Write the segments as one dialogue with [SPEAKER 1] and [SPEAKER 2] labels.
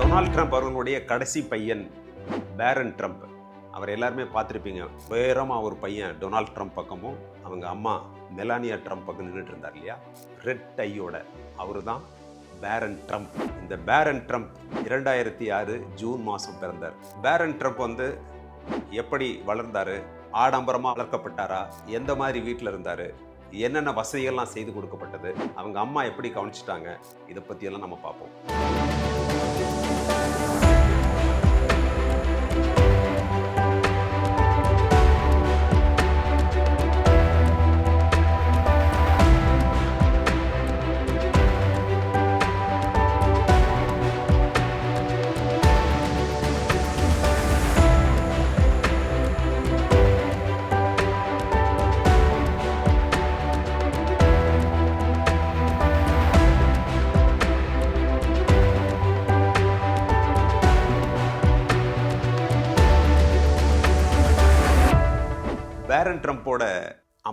[SPEAKER 1] Donald Trump அவர்களுடைய கடைசி பையன் பேரன் ட்ரம்ப். அவர் எல்லாருமே பார்த்துருப்பீங்க. உயரமாக ஒரு பையன் டொனால்ட் ட்ரம்ப் பக்கமும் அவங்க அம்மா மெலானியா ட்ரம்ப் பக்கம் நின்றுட்டு இருந்தார் இல்லையா? ரெட் டையோட அவர் தான் பேரன் ட்ரம்ப். இந்த பேரன் ட்ரம்ப் இரண்டாயிரத்தி ஆறு ஜூன் மாதம் பிறந்தார். பேரன் ட்ரம்ப் வந்து எப்படி வளர்ந்தார்? ஆடம்பரமாக வளர்க்கப்பட்டாரா? எந்த மாதிரி வீட்டில் இருந்தார்? என்னென்ன வசதிகள்லாம் செய்து கொடுக்கப்பட்டது? அவங்க அம்மா எப்படி கவனிச்சிட்டாங்க? இதை பற்றியெல்லாம் நம்ம பார்ப்போம். பேரன்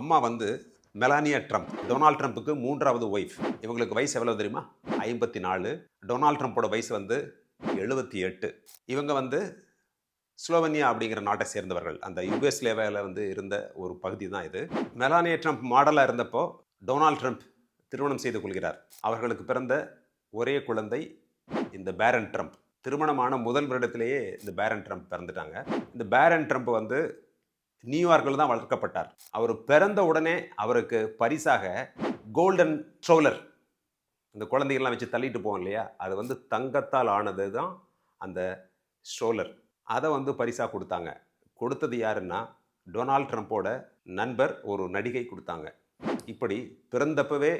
[SPEAKER 1] அம்மா வந்து மெலானியா ட்ரம்ப் டொனால்ட் ட்ரம்ப்புக்கு மூன்றாவது ஒய்ஃப் இவங்களுக்கு வயசு எவ்வளோ தெரியுமா? ஐம்பத்தி நாலு டொனால்ட் ட்ரம்ப்போட வயசு வந்து எழுபத்தி எட்டு. இவங்க வந்து ஸ்லோவனியா அப்படிங்கிற நாட்டை சேர்ந்தவர்கள். அந்த யுகோஸ்லேவியாவில் வந்து இருந்த ஒரு பகுதி தான் இது. மெலானியா ட்ரம்ப் மாடலாக இருந்தப்போ டொனால்ட் ட்ரம்ப் திருமணம் செய்து கொள்கிறார். அவர்களுக்கு பிறந்த ஒரே குழந்தை இந்த பேரன் ட்ரம்ப். திருமணமான முதல் வருடத்திலேயே இந்த பேரன் ட்ரம்ப் பிறந்துட்டாங்க. இந்த பேரன் ட்ரம்ப் வந்து நியூயார்க்கில் தான் வளர்க்கப்பட்டார். அவர் பிறந்த உடனே அவருக்கு பரிசாக கோல்டன் ட்ரோலர் இந்த குழந்தைகள்லாம் வச்சு தள்ளிட்டு போவோம் இல்லையா? அது வந்து தங்கத்தால் ஆனது தான் அந்த ஸ்ட்ரோலர் அதை வந்து பரிசாக கொடுத்தாங்க. கொடுத்தது யாருன்னா டொனால்ட் ட்ரம்ப்போட நண்பர் ஒரு நடிகை கொடுத்தாங்க. இப்படி பிறந்தப்பவே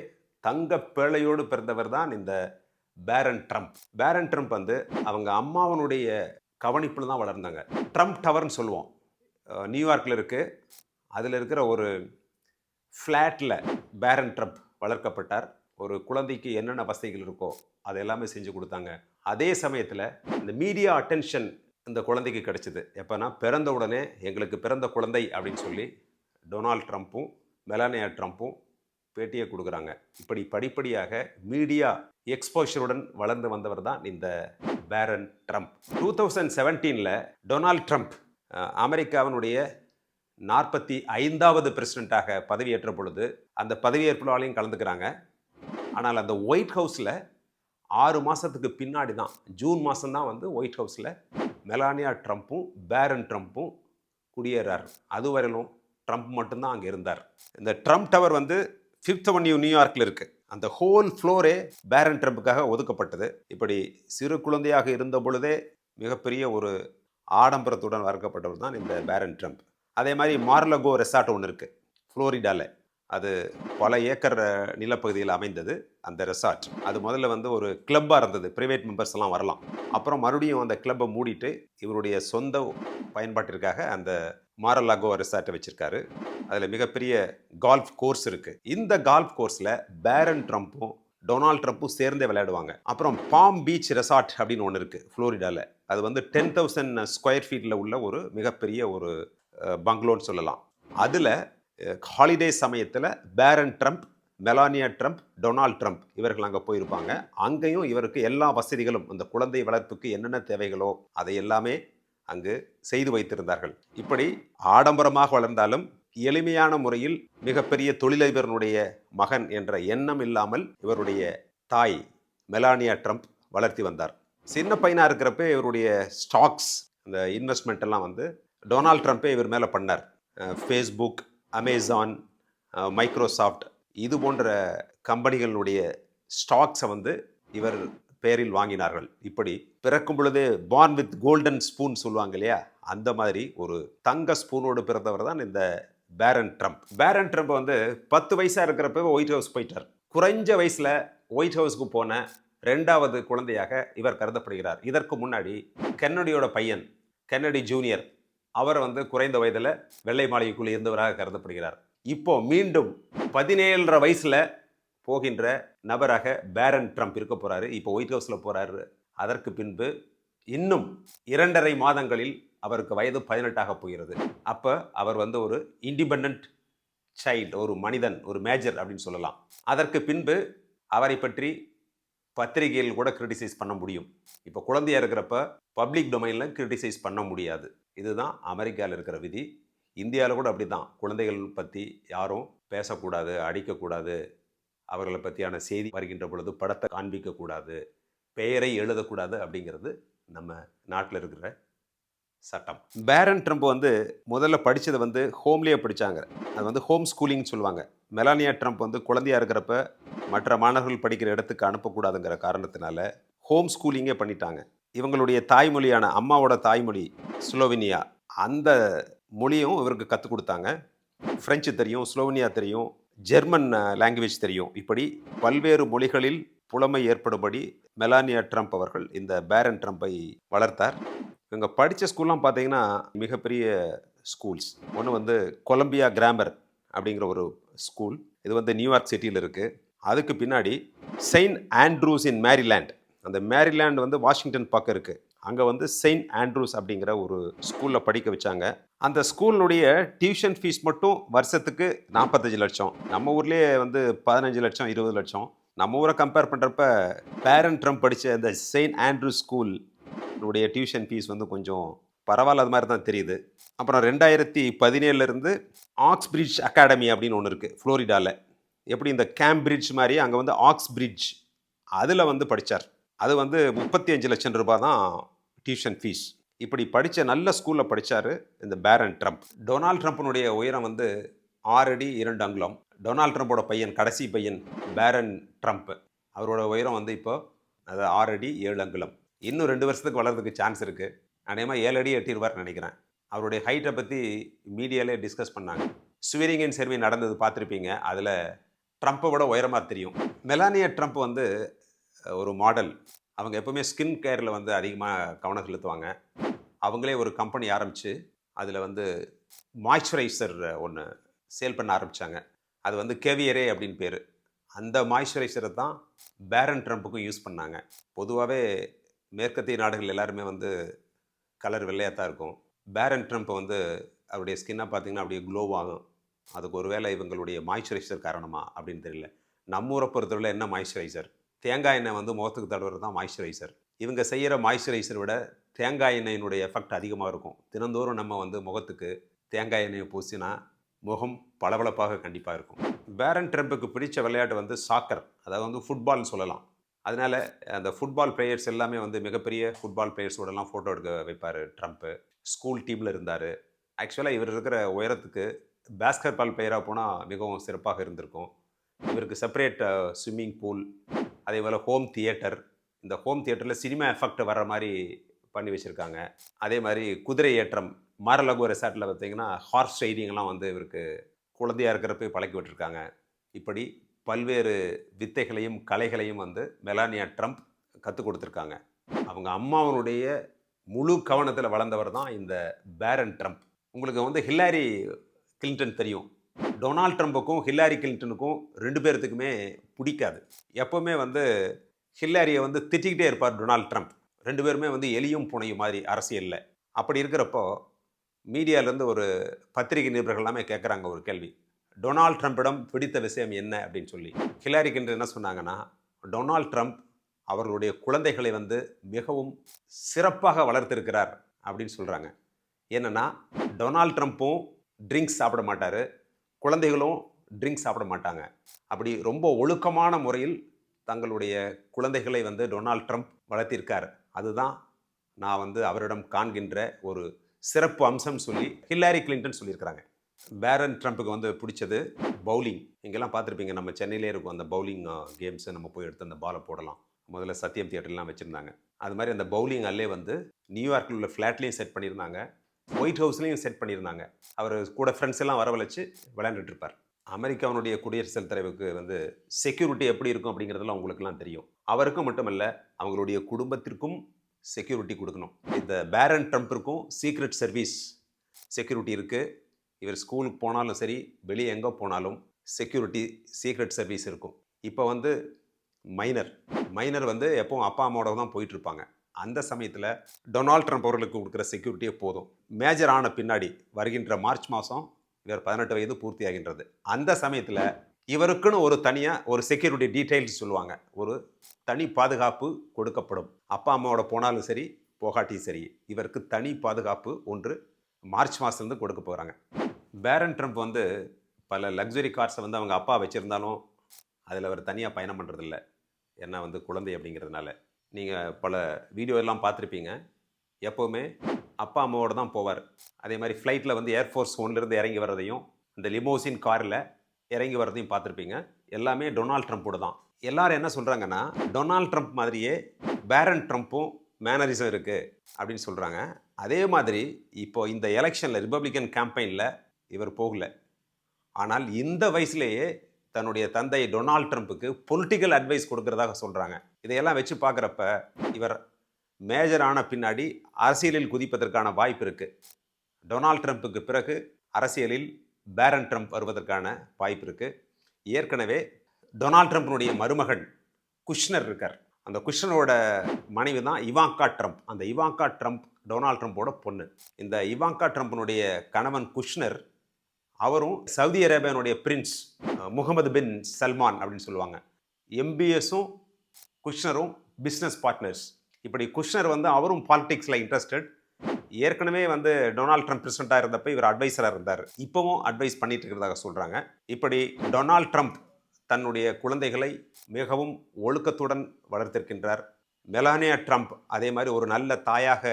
[SPEAKER 1] தங்க பேழையோடு பிறந்தவர் தான் இந்த பேரன் ட்ரம்ப் பேரன் ட்ரம்ப் வந்து அவங்க அம்மாவனுடைய கவனிப்பில் தான் வளர்ந்தாங்க. ட்ரம்ப் டவர்னு சொல்லுவோம். நியூயார்க்கில் இருக்குது அதில் இருக்கிற ஒரு ஃப்ளாட்டில் பேரன் ட்ரம்ப் வளர்க்கப்பட்டார். ஒரு குழந்தைக்கு என்னென்ன வசதிகள் இருக்கோ அது எல்லாமே செஞ்சு கொடுத்தாங்க. அதே சமயத்தில் இந்த மீடியா அட்டென்ஷன் இந்த குழந்தைக்கு கிடைச்சிது. எப்போனா பிறந்த உடனே எங்களுக்கு பிறந்த குழந்தை அப்படின்னு சொல்லி டொனால்ட் ட்ரம்ப்பும் மெலானியா ட்ரம்ப்பும் பேட்டியை கொடுக்குறாங்க. இப்படி படிப்படியாக மீடியா எக்ஸ்போஷருடன் வளர்ந்து வந்தவர் தான் இந்த பேரன் ட்ரம்ப். டூ தௌசண்ட் செவன்டீனில் டொனால்ட் ட்ரம்ப் அமெரிக்காவினுடைய நாற்பத்தி ஐந்தாவது பிரசிடெண்ட்டாக பதவியேற்ற பொழுது அந்த பதவியேற்புலாலையும் கலந்துக்கிறாங்க. ஆனால் அந்த ஒயிட் ஹவுஸில் ஆறு மாதத்துக்கு பின்னாடி தான் ஜூன் மாதம்தான் வந்து ஒயிட் ஹவுஸில் மெலானியா ட்ரம்ப்பும் பேரன் ட்ரம்ப்பும் குடியேறார். அதுவரையிலும் ட்ரம்ப் மட்டும்தான் அங்கே இருந்தார். இந்த ட்ரம்ப் டவர் வந்து ஃபிஃப்த் அவென்யூ நியூயார்க்கில் இருக்குது அந்த ஹோல் ஃப்ளோரே பேரன் ட்ரம்ப்புக்காக ஒதுக்கப்பட்டது. இப்படி சிறு குழந்தையாக இருந்த பொழுதே மிகப்பெரிய ஒரு ஆடம்பரத்துடன் வளர்க்கப்பட்டவர் தான் இந்த பேரன் ட்ரம்ப். அதே மாதிரி மார்லகோ ரெசார்ட் ஒன்று இருக்குது ஃப்ளோரிடாவில் அது பல ஏக்கர் நிலப்பகுதியில் அமைந்தது அந்த ரெசார்ட். அது முதல்ல வந்து ஒரு கிளப்பாக இருந்தது ப்ரைவேட் மெம்பர்ஸ் எல்லாம் வரலாம். அப்புறம் மறுபடியும் அந்த கிளப்பை மூடிட்டு இவருடைய சொந்த பயன்பாட்டிற்காக அந்த மாரலாகோ ரெசார்ட்டை வச்சுருக்காரு. அதில் மிகப்பெரிய கால்ஃப் கோர்ஸ் இருக்குது இந்த கால்ஃப் கோர்ஸில் பேரன் ட்ரம்ப்பும் டொனால்ட் ட்ரம்ப்பும் சேர்ந்தே விளையாடுவாங்க. அப்புறம் பாம் பீச் ரெசார்ட் அப்படின்னு ஒன்று இருக்குது ஃப்ளோரிடாவில் அது வந்து டென் தௌசண்ட் ஸ்கொயர் ஃபீட்டில் உள்ள ஒரு மிகப்பெரிய ஒரு பங்களோன்னு சொல்லலாம். அதில் ஹாலிடே சமயத்தில் Barron Trump Melania Trump Donald Trump இவர்கள் அங்கே போயிருப்பாங்க. அங்கேயும் இவருக்கு எல்லா வசதிகளும் அந்த குழந்தை வளர்ப்புக்கு என்னென்ன தேவைகளோ அதை எல்லாமே அங்கு செய்து வைத்திருந்தார்கள். இப்படி ஆடம்பரமாக வளர்ந்தாலும் எளிமையான முறையில் மிகப்பெரிய தொழிலதிபரனுடைய மகன் என்ற எண்ணம் இல்லாமல் இவருடைய தாய் மெலானியா ட்ரம்ப் வளர்த்தி வந்தார். சின்ன பையனாக இருக்கிறப்ப இவருடைய ஸ்டாக்ஸ் இந்த இன்வெஸ்ட்மெண்ட் எல்லாம் வந்து டொனால்ட் ட்ரம்ப்பே இவர் மேலே பண்ணார். ஃபேஸ்புக் அமேசான் மைக்ரோசாஃப்ட் இது போன்ற கம்பெனிகளுடைய ஸ்டாக்ஸை வந்து இவர் பேரில் வாங்கினார்கள். இப்படி பிறக்கும் பொழுது பார்ன் வித் கோல்டன் ஸ்பூன் சொல்லுவாங்க இல்லையா? அந்த மாதிரி ஒரு தங்க ஸ்பூனோடு பிறந்தவர் தான் இந்த பேரன் ட்ரம்ப். பேரன் ட்ரம்ப் வந்து பத்து வயசாக இருக்கிறப்ப ஒயிட் ஹவுஸ் போயிட்டார். குறைஞ்ச வயசில் ஒயிட் ஹவுஸ்க்கு போன ரெண்டாவது குழந்தையாக இவர் கருதப்படுகிறார். இதற்கு முன்னாடி கென்னடியோட பையன் கென்னடி ஜூனியர் அவர் வந்து குறைந்த வயதில் வெள்ளை மாளிகைக்குள் இருந்தவராக கருதப்படுகிறார். இப்போ மீண்டும் பதினேழரை வயசில் போகின்ற நபராக பேரன் ட்ரம்ப் இருக்க போகிறாரு இப்போ ஒயிட் ஹவுஸில் போகிறாரு அதற்கு பின்பு இன்னும் இரண்டரை மாதங்களில் அவருக்கு வயது பதினெட்டாக போகிறது. அப்போ அவர் வந்து ஒரு இண்டிபெண்ட் சைல்டு ஒரு மனிதன் ஒரு மேஜர் அப்படின்னு சொல்லலாம். அதற்கு பின்பு அவரை பற்றி பத்திரிகையில் கூட கிரிட்டிசைஸ் பண்ண முடியும். இப்போ குழந்தையா இருக்கிறப்ப பப்ளிக் டொமைனில் கிரிட்டிசைஸ் பண்ண முடியாது. இதுதான் அமெரிக்காவில் இருக்கிற விதி. இந்தியாவில் கூட அப்படி தான் குழந்தைகள் பற்றி யாரும் பேசக்கூடாது அடிக்கக்கூடாது. அவர்களை பற்றியான செய்தி வருகின்ற பொழுது படத்தை காண்பிக்கக்கூடாது. பெயரை எழுதக்கூடாது அப்படிங்கிறது நம்ம நாட்டில் இருக்கிற சட்டம். பேரன் ட்ரம்ப் வந்து முதல்ல படித்ததை வந்து ஹோம்லேயே படித்தாங்க அது வந்து ஹோம் ஸ்கூலிங்னு சொல்லுவாங்க. மெலானியா ட்ரம்ப் வந்து குழந்தையா இருக்கிறப்ப மற்ற மாணவர்கள் படிக்கிற இடத்துக்கு அனுப்பக்கூடாதுங்கிற காரணத்தினால ஹோம் ஸ்கூலிங்கே பண்ணிட்டாங்க. இவங்களுடைய தாய்மொழியான அம்மாவோட தாய்மொழி ஸ்லோவினியா அந்த மொழியும் இவருக்கு கற்றுக் கொடுத்தாங்க. ஃப்ரெஞ்சு தெரியும் ஸ்லோவினியா தெரியும் ஜெர்மன் லாங்குவேஜ் தெரியும். இப்படி பல்வேறு மொழிகளில் புலமை ஏற்படும்படி மெலானியா ட்ரம்ப் அவர்கள் இந்த பேரன் ட்ரம்ப்பை வளர்த்தார். இங்கே படித்த ஸ்கூல்லாம் பார்த்தீங்கன்னா மிகப்பெரிய ஸ்கூல்ஸ் ஒன்று வந்து கொலம்பியா கிராமர் அப்படிங்கிற ஒரு ஸ்கூல் இது வந்து நியூயார்க் சிட்டியில் இருக்குது அதுக்கு பின்னாடி செயின்ட் ஆண்ட்ரூஸ் இன் மேரிலேண்ட். அந்த மேரிலேண்ட் வந்து வாஷிங்டன் பக்கம் இருக்குது அங்கே வந்து செயின்ட் ஆண்ட்ரூஸ் அப்படிங்கிற ஒரு ஸ்கூலில் படிக்க வச்சாங்க. அந்த ஸ்கூலினுடைய டியூஷன் ஃபீஸ் மட்டும் வருஷத்துக்கு நாற்பத்தஞ்சு லட்சம். நம்ம ஊர்லேயே வந்து பதினஞ்சு லட்சம் இருபது லட்சம். நம்ம ஊரை கம்பேர் பண்ணுறப்ப பேரண்ட் ட்ரம்ப் படித்த இந்த செயின்ட் ஆண்ட்ரூஸ் ஸ்கூல் உடைய டியூஷன் ஃபீஸ் வந்து கொஞ்சம் பரவாயில்ல அது மாதிரி தான் தெரியுது. அப்புறம் ரெண்டாயிரத்தி பதினேழுலேருந்து ஆக்ஸ்பிரிட்ஜ் அகாடமி அப்படின்னு ஒன்று இருக்குது ஃப்ளோரிடாவில் எப்படி இந்த கேம்பிரிட்ஜ் மாதிரி அங்கே வந்து ஆக்ஸ்பிரிட்ஜ் அதில் வந்து படித்தார் அது வந்து முப்பத்தி அஞ்சு லட்சம் ரூபாய் தான் டியூஷன் ஃபீஸ் இப்படி படித்த நல்ல ஸ்கூலில் படித்தார் இந்த பேரன் ட்ரம்ப் டொனால்ட் ட்ரம்ப்பினுடைய உயரம் வந்து ஆறு அடி இரண்டு அங்குலம். டொனால்ட் ட்ரம்ப்போட பையன் கடைசி பையன் பேரன் ட்ரம்ப் அவரோட உயரம் வந்து இப்போ அது ஆறு அடி ஏழு அங்குலம். இன்னும் ரெண்டு வருஷத்துக்கு வளர்றதுக்கு சான்ஸ் இருக்குது அநேகமாக ஏழு அடி எட்டிடுவார்னு நினைக்கிறேன். அவருடைய ஹைட்டை பற்றி மீடியாலே டிஸ்கஸ் பண்ணாங்க. ஸ்வீரிங் அண்ட் செர்வி நடந்தது பார்த்துருப்பீங்க. அதில் ட்ரம்ப்பை விட உயரமாக தெரியும். மெலானியா ட்ரம்ப் வந்து ஒரு மாடல் அவங்க எப்போவுமே ஸ்கின் கேரில் வந்து அதிகமாக கவனம் செலுத்துவாங்க. அவங்களே ஒரு கம்பெனி ஆரம்பித்து அதில் வந்து மாய்ஸ்சரைசர் ஒன்று சேல் பண்ண ஆரம்பித்தாங்க அது வந்து கேவியரே அப்படின்னு பேர். அந்த மாய்ஸ்சரைசரை தான் பேரன் ட்ரம்ப்புக்கும் யூஸ் பண்ணாங்க. பொதுவாகவே மேற்கத்திய நாடுகள் எல்லாருமே வந்து கலர் வெள்ளையாக தான் இருக்கும். பேரன் ட்ரம்ப் வந்து அவருடைய ஸ்கின்னாக பார்த்தீங்கன்னா அப்படியே க்ளோவாகும் ஆகும். அதுக்கு ஒருவேளை இவங்களுடைய மாய்ஸ்சரைசர் காரணமாக அப்படின்னு தெரியல. நம்ம ஊரை பொறுத்தவரை என்ன மாய்ஸ்சரைசர் தேங்காய் எண்ணெய் வந்து முகத்துக்கு தடவுறது தான் மாய்ஸ்சரைசர் இவங்க செய்கிற மாய்ஸ்சரைசரை விட தேங்காய் எண்ணெயினுடைய எஃபெக்ட் அதிகமாக இருக்கும். தினந்தோறும் நம்ம வந்து முகத்துக்கு தேங்காய் எண்ணெயை பூசினா முகம் பளபளப்பாக கண்டிப்பாக இருக்கும். பேரன் ட்ரம்ப்புக்கு பிடிச்ச விளையாட்டு வந்து சாக்கர் அதாவது வந்து ஃபுட்பால்னு சொல்லலாம். அதனால் அந்த ஃபுட்பால் பிளேயர்ஸ் எல்லாமே வந்து மிகப்பெரிய ஃபுட்பால் பிளேயர்ஸோடலாம் ஃபோட்டோ எடுக்க வைப்பார் ட்ரம்ப்பு ஸ்கூல் டீமில் இருந்தார். ஆக்சுவலாக இவர் இருக்கிற உயரத்துக்கு பேஸ்கெட் பால் பிளேயராக போனால் மிகவும் சிறப்பாக இருந்திருக்கும். இவருக்கு செப்பரேட் ஸ்விம்மிங் பூல் அதே போல் ஹோம் தியேட்டர் இந்த ஹோம் தியேட்டரில் சினிமா எஃபெக்ட் வர்ற மாதிரி பண்ணி வச்சுருக்காங்க. அதே மாதிரி குதிரை ஏற்றம் மாரலகோ ரெசார்ட்டில் பார்த்தீங்கன்னா ஹார்ஸ் ரைடிங்லாம் வந்து இவருக்கு குழந்தையாக இருக்கிறப்ப பழக்கி விட்டுருக்காங்க. இப்படி பல்வேறு வித்தைகளையும் கலைகளையும் வந்து மெலானியா ட்ரம்ப் கற்றுக் கொடுத்துருக்காங்க. அவங்க அம்மாவனுடைய முழு கவனத்தில் வளர்ந்தவர் தான் இந்த பேரன் ட்ரம்ப். உங்களுக்கு வந்து ஹில்லாரி கிளின்டன் தெரியும். டொனால்ட் ட்ரம்ப்புக்கும் ஹில்லாரி கிளின்டனுக்கும் ரெண்டு பேர்த்துக்குமே பிடிக்காது. எப்போவுமே வந்து ஹில்லாரியை வந்து திட்டிக்கிட்டே இருப்பார் டொனால்ட் ட்ரம்ப். ரெண்டு பேருமே வந்து எலியும் புனையும் மாதிரி அரசியலில். அப்படி இருக்கிறப்போ மீடியாவிலேருந்து ஒரு பத்திரிகை நிருபர்கள் எல்லாமே கேட்குறாங்க ஒரு கேள்வி. டொனால்ட் ட்ரம்ப்பிடம் பிடித்த விஷயம் என்ன அப்படின்னு சொல்லி. ஹிலாரி கிண்டர் என்ன சொன்னாங்கன்னா டொனால்ட் ட்ரம்ப் அவர்களுடைய குழந்தைகளை வந்து மிகவும் சிறப்பாக வளர்த்திருக்கிறார் அப்படின்னு சொல்கிறாங்க என்னென்னா டொனால்ட் ட்ரம்ப்பும் ட்ரிங்க்ஸ் சாப்பிட மாட்டார் குழந்தைகளும் ட்ரிங்க்ஸ் சாப்பிட மாட்டாங்க. அப்படி ரொம்ப ஒழுக்கமான முறையில் தங்களுடைய குழந்தைகளை வந்து டொனால்ட் ட்ரம்ப் வளர்த்திருக்கார். அதுதான் நான் வந்து அவரிடம் காண்கின்ற ஒரு சிறப்பு அம்சம் சொல்லி ஹில்லாரி கிளின்டன் சொல்லியிருக்கிறாங்க. பேரன் ட்ரம்ப்புக்கு வந்து பிடிச்சது பவுலிங். இங்கெல்லாம் பார்த்துருப்பீங்க நம்ம சென்னையிலே இருக்கும் அந்த பவுலிங் கேம்ஸை நம்ம போய் எடுத்து அந்த பாலை போடலாம். முதல்ல சத்யம் தியேட்டர்லாம் வச்சுருந்தாங்க. அது மாதிரி அந்த பவுலிங் அல்லே வந்து நியூயார்க்கில் உள்ள ஃப்ளாட்லேயும் செட் பண்ணியிருந்தாங்க. ஒயிட் ஹவுஸ்லேயும் செட் பண்ணியிருந்தாங்க. அவர் கூட ஃப்ரெண்ட்ஸ் எல்லாம் வரவழைச்சு விளையாண்டுட்டு இருப்பார். அமெரிக்காவுடைய குடியரசுத் தலைவருக்கு வந்து செக்யூரிட்டி எப்படி இருக்கும் அப்படிங்கிறதெல்லாம் உங்களுக்குலாம் தெரியும். அவருக்கும் மட்டுமல்ல அவங்களுடைய குடும்பத்திற்கும் செக்யூரிட்டி கொடுக்கணும். இந்த பேரன் ட்ரம்ப்பிற்கும் சீக்ரெட் சர்வீஸ் செக்யூரிட்டி இருக்குது இவர் ஸ்கூலுக்கு போனாலும் சரி வெளியே எங்கே போனாலும் செக்யூரிட்டி சீக்ரெட் சர்வீஸ் இருக்கும். இப்போ வந்து மைனர் மைனர் வந்து எப்பவும் அப்பா அம்மாவோட தான் போயிட்டுருப்பாங்க. அந்த சமயத்தில் டொனால்ட் ட்ரம்ப் அவர்களுக்கு கொடுக்குற செக்யூரிட்டியே போதும். மேஜர் ஆன பின்னாடி வருகின்ற மார்ச் மாதம் இவர் பதினெட்டு வயது பூர்த்தி ஆகின்றது. அந்த சமயத்தில் இவருக்குன்னு ஒரு தனியாக ஒரு செக்யூரிட்டி டீட்டெயில்ஸ் சொல்லுவாங்க. ஒரு தனி பாதுகாப்பு கொடுக்கப்படும். அப்பா அம்மாவோட போனாலும் சரி போகாட்டியும் சரி இவருக்கு தனி பாதுகாப்பு ஒன்று மார்ச் மாதத்துலேருந்து கொடுக்க போகிறாங்க பேரன் ட்ரம்ப் வந்து பல லக்ஸுரி கார்ஸை வந்து அவங்க அப்பா வச்சுருந்தாலும் அதில் அவர் தனியாக பயணம் பண்ணுறதில்ல ஏன்னா வந்து குழந்தை அப்படிங்கிறதுனால. நீங்கள் பல வீடியோ எல்லாம் பார்த்துருப்பீங்க. எப்போவுமே அப்பா அம்மாவோட தான் போவார். அதே மாதிரி ஃப்ளைட்டில் வந்து ஏர்ஃபோர்ஸ் ஒன்லேருந்து இறங்கி வர்றதையும் இந்த லிமோசின் காரில் இறங்கி வர்றதையும் பார்த்துருப்பீங்க. எல்லாமே டொனால்ட் ட்ரம்ப்போட தான். எல்லோரும் என்ன சொல்கிறாங்கன்னா டொனால்ட் ட்ரம்ப் மாதிரியே பேரன் ட்ரம்ப்பும் மேனரிசம் இருக்குது அப்படின்னு சொல்கிறாங்க அதே மாதிரி இப்போ இந்த எலெக்ஷனில் ரிப்பப்ளிக்கன் கேம்பெயினில் இவர் போகல. ஆனால் இந்த வயசுலேயே தன்னுடைய தந்தை டொனால்ட் ட்ரம்ப்புக்கு பொலிட்டிக்கல் அட்வைஸ் கொடுக்கறதாக சொல்கிறாங்க இதையெல்லாம் வச்சு பார்க்குறப்ப இவர் மேஜர் ஆன பின்னாடி அரசியலில் குதிப்பதற்கான வாய்ப்பு இருக்குது டொனால்ட் ட்ரம்ப்புக்கு பிறகு அரசியலில் பேரன் ட்ரம்ப் வருவதற்கான வாய்ப்பு இருக்குது ஏற்கனவே டொனால்ட் ட்ரம்ப்பினுடைய மருமகன் குஷ்னர் இருக்கார். அந்த குஷ்னரோட மனைவி தான் இவாங்கா ட்ரம்ப் அந்த இவாங்கா ட்ரம்ப் டொனால்ட் ட்ரம்ப்போட பொண்ணு. இந்த இவாங்கா ட்ரம்ப்பினுடைய கணவன் குஷ்னர் அவரும் சவுதி அரேபியானுடைய பிரின்ஸ் முகமது பின் சல்மான் அப்படின்னு சொல்லுவாங்க. எம்பிஎஸும் குஷ்னரும் பிஸ்னஸ் பார்ட்னர்ஸ். இப்படி குஷ்னர் வந்து அவரும் பாலிடிக்ஸில் இன்ட்ரெஸ்டட். ஏற்கனவே வந்து டொனால்ட் ட்ரம்ப் பிரசிடண்ட்டாக இருந்தப்ப இவர் அட்வைசராக இருந்தார். இப்போவும் அட்வைஸ் பண்ணிட்டு இருக்கிறதாக சொல்கிறாங்க இப்படி டொனால்ட் ட்ரம்ப் தன்னுடைய குழந்தைகளை மிகவும் ஒழுக்கத்துடன் வளர்த்திருக்கின்றார். மெலானியா ட்ரம்ப் அதே மாதிரி ஒரு நல்ல தாயாக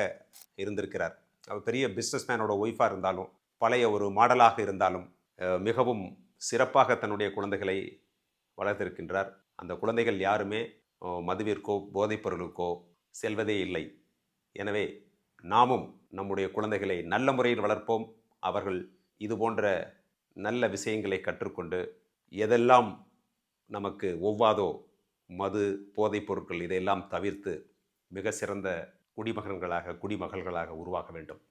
[SPEAKER 1] இருந்திருக்கிறார். அவர் பெரிய பிஸ்னஸ்மேனோட ஒய்ஃபாக இருந்தாலும் பழைய ஒரு மாடலாக இருந்தாலும் மிகவும் சிறப்பாக தன்னுடைய குழந்தைகளை வளர்த்திருக்கின்றார். அந்த குழந்தைகள் யாருமே மதுவிற்கோ போதைப்பொருளுக்கோ செல்வதே இல்லை. எனவே நாமும் நம்முடைய குழந்தைகளை நல்ல முறையில் வளர்ப்போம். அவர்கள் இது போன்ற நல்ல விஷயங்களை கற்றுக்கொண்டு எதெல்லாம் நமக்கு ஒவ்வாதோ மது போதைப் பொருட்கள் இதையெல்லாம் தவிர்த்து மிக சிறந்த குடிமகன்களாக குடிமகள்களாக உருவாக வேண்டும்.